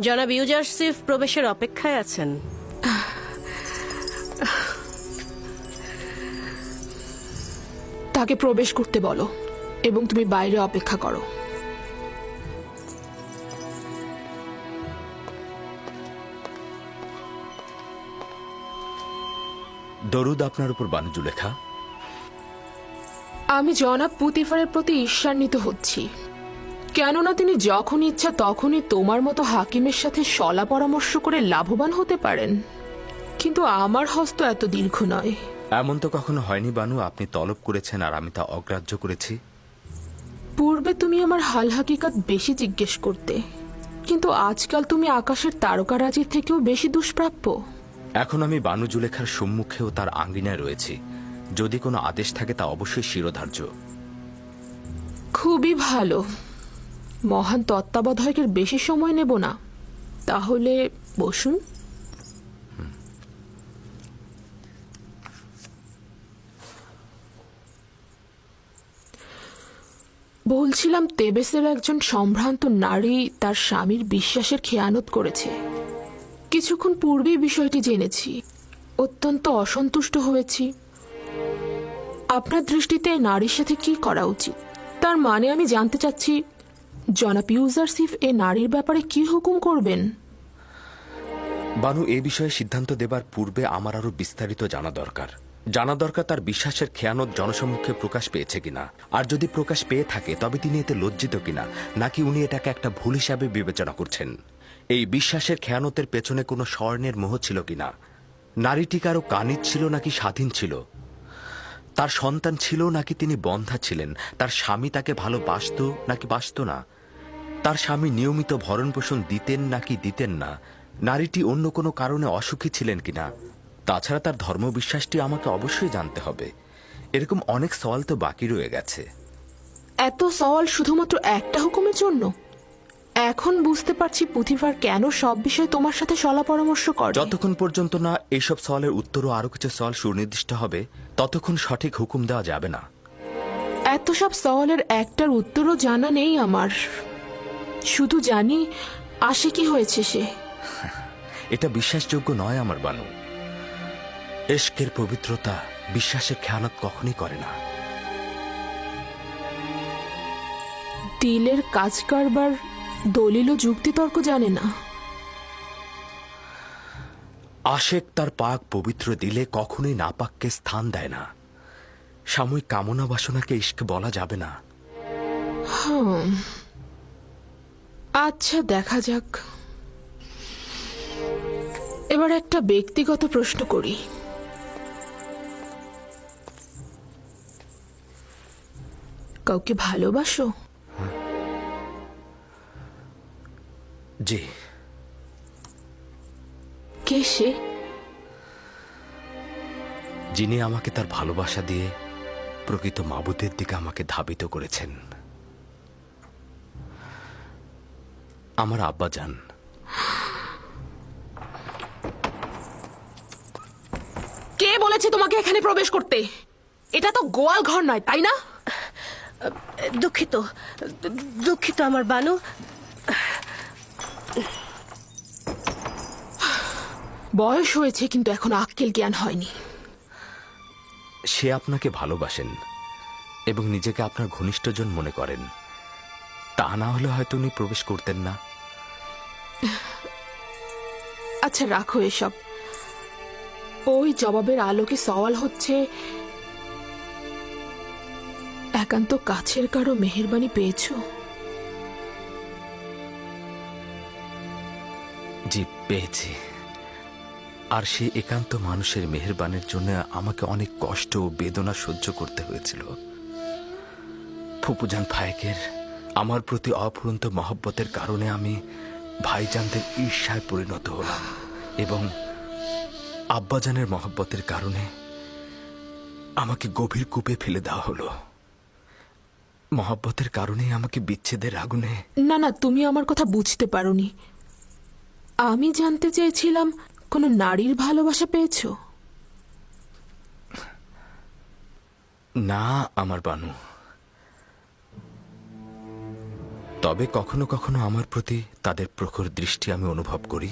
জনাব ইউজারসিফ প্রবেশের অপেক্ষায় আছেন। তাকে প্রবেশ করতে বলো এবং তুমি বাইরে অপেক্ষা করো। দরুদ আপনার উপর বানুজু লেখা? আমি জনাব পুতিফারের প্রতি ঈর্ষান্বিত হচ্ছি। কেননা তিনি যখন ইচ্ছা তখনই তোমার মতো হাকিমের সাথে সলা পরামর্শ করে লাভবান হতে পারেন। কিন্তু আমার হস্ত এত দীর্ঘ নয়। এমন তো কখনো হয়নি বানু। আপনি তলব করেছেন আর আমি তা অগ্রাহ্য করেছি। পূর্বে তুমি আমার হাল হাকিকাত বেশি জিজ্ঞেস করতে কিন্তু আজকাল তুমি আকাশের তারকারাজির থেকেও বেশি দুষ্প্রাপ্য। এখন আমি বানু জুলেখার সম্মুখেও তার আঙ্গিনায় রয়েছি। যদি কোনো আদেশ থাকে তা অবশ্যই শিরোধার্য। খুবই ভালো। মহান তত্ত্বাবধায়কের বেশি সময় নেব না। তাহলে বসুন। বলছিলাম তেবেসের একজন সম্ভ্রান্ত নারী তার স্বামীর বিশ্বাসের খেয়ানত করেছে। কিছুক্ষণ পূর্বেই বিষয়টি জেনেছি। অত্যন্ত অসন্তুষ্ট হয়েছি। আপনার দৃষ্টিতে নারীর সাথে কি করা উচিত? তার মানে আমি জানতে চাচ্ছি জনাব ইউজারসিফ এ নারীর ব্যাপারে কি হুকুম করবেন? বানু, এ বিষয়ে সিদ্ধান্ত দেবার পূর্বে আমার আরও বিস্তারিত জানা দরকার। জানা দরকার তার বিশ্বাসের খেয়ানত জনসম্মুখে প্রকাশ পেয়েছে কিনা। আর যদি প্রকাশ পেয়ে থাকে, তবে তিনি এতে লজ্জিত কিনা, নাকি উনি এটাকে একটা ভুল হিসাবে বিবেচনা করছেন? এই বিশ্বাসের খেয়ানতের পেছনে কোনো স্বর্ণের মোহ ছিল কিনা? নারীটি কারও কানিত ছিল নাকি স্বাধীন ছিল? তার সন্তান ছিল নাকি তিনি বন্ধা ছিলেন? তার স্বামী তাকে ভালোবাসত নাকি বাসত না? তার স্বামী নিয়মিত ভরণ পোষণ দিতেন নাকি দিতেন না? নারীটি অন্য কোনো কারণে অসুখী ছিলেন কিনা? তাছাড়া তার ধর্মবিশ্বাসটি আমাকে অবশ্যই জানতে হবে। এরকম অনেক সওয়াল তো বাকি রয়ে গেছে। এত সওয়াল শুধুমাত্র একটা হুকুমের জন্য? এখন বুঝতে পারছি পুথিফার কেন সব বিষয়ে তোমার সাথে সলা পরামর্শ কর। যতক্ষণ পর্যন্ত না এইসব সওয়ালের উত্তরও আরও কিছু সওয়াল সুনির্দিষ্ট হবে ততক্ষণ সঠিক হুকুম দেওয়া যাবে না। এত সব সওয়ালের একটার উত্তরও জানা নেই আমার। শুধু জানি আসে কি হয়েছে সে। এটা বিশ্বাসযোগ্য নয় আমার বানু। এশকের পবিত্রতা বিশ্বাসের খেয়ানত কখনই করে না। দিলের কাজ কারবার দলিল ও যুক্তিতর্ক জানে না। আশেক তার পাক পবিত্র দিলে কখনোই নাপাককে স্থান দেয় না। সাময়িক কামনা বাসনাকে ইস্ক বলা যাবে না। হুম। আচ্ছা দেখা যাক। এবার একটা ব্যক্তিগত প্রশ্ন করি। কাউকে ভালোবাসো? জি। কে সে? যিনি আমাকে তার ভালোবাসা দিয়ে প্রকৃত মাবুদের দিকে আমাকে ধাবিত করেছেন। আমার আব্বা যান। কে বলেছে তোমাকে এখানে প্রবেশ করতে? এটা তো গোয়াল ঘর নয় তাই না? দুঃখিত। দুঃখিত আমার বানু। বয়স হয়েছে কিন্তু এখন আক্কেল জ্ঞান হয়নি। সে আপনাকে ভালোবাসেন এবং নিজেকে আপনার ঘনিষ্ঠজন মনে করেন। তা না হলে হয়তো উনি প্রবেশ করতেন না। আচ্ছা রাখো এসব। ওই জবাবের আলোকে সওয়াল হচ্ছে, একান্ত কাছের কারও মেহেরবানি পেয়েছ? জি, পেয়েছি। আর সেই একান্ত মানুষের মেহেরবানের জন্য আমাকে অনেক কষ্ট ও বেদনা সহ্য করতে হয়েছিল। ফুপুজান ফায়েকের আমার প্রতি অফুরন্ত মহব্বতের কারণে আমি ভাইজানদের ঈর্ষায় পরিণত হলাম এবং আব্বাজানের মহব্বতের কারণে আমাকে গভীর কূপে ফেলে দেওয়া হলো। মহব্বতের কারণে আমাকে বিচ্ছেদের আগুনে না না তুমি আমার কথা বুঝতে পারোনি। আমি জানতে চেয়েছিলাম কোনো নারীর ভালোবাসা পেয়েছ। না আমার বানু। তবে কখনো কখনো আমার প্রতি তাদের প্রখর দৃষ্টি আমি অনুভব করি,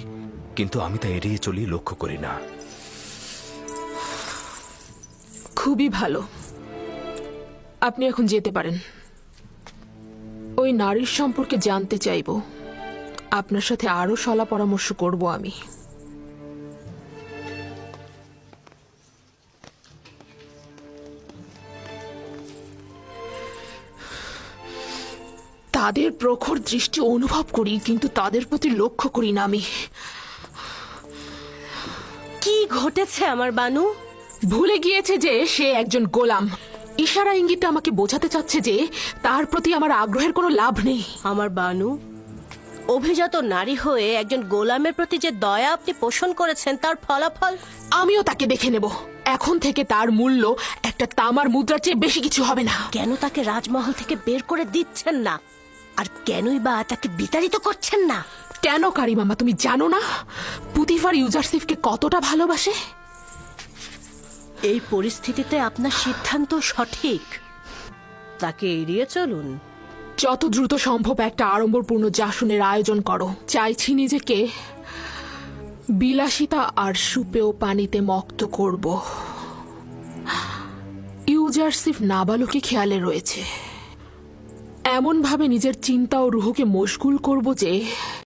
কিন্তু আমি তা এড়িয়ে চলি লক্ষ্য করি না। খুবই ভালো। আপনি এখন যেতে পারেন। ওই নারীর সম্পর্কে জানতে চাইব। আপনার সাথে আরও সলা পরামর্শ করব আমি। তাদের প্রখর দৃষ্টি অনুভব করি কিন্তু তাদের প্রতি লক্ষ্য করি না আমি। কি ঘটেছে আমার বানু? ভুলে গিয়েছে যে সে একজন গোলাম। ইশারা ইঙ্গিতে আমাকে বোঝাতে চাচ্ছে যে তার প্রতি আমার আগ্রহের কোনো লাভ নেই। আমার বানু অভিজাত নারী হয়ে একজন গোলামের প্রতি যে দয়া আপনি পোষণ করেছেন তার ফলাফল? আমিও তাকে দেখে নেব। এখন থেকে তার মূল্য একটা তামার মুদ্রার চেয়ে বেশি কিছু হবে না। কেন তাকে রাজমহল থেকে বের করে দিচ্ছেন না? আর কেনই বা তাকে বিতাড়িত করছেন না? কেন কারি মামা তুমি জানো না? পুতিফার ইউজারসিফকে কতটা ভালোবাসে? এই পরিস্থিতিতে আপনার সিদ্ধান্ত সঠিক। তাকে এড়িয়ে চলুন। যত দ্রুত সম্ভব একটা আড়ম্বরপূর্ণ জাসনের আয়োজন করো। চাইছি নিজেকে বিলাসিতা আর সুপেও পানিতে মক্ত করব। ইউজারসিফ নাবালকে খেয়ালে রয়েছে। এমনভাবে নিজের চিন্তা ও রুহকে মশগুল করব যে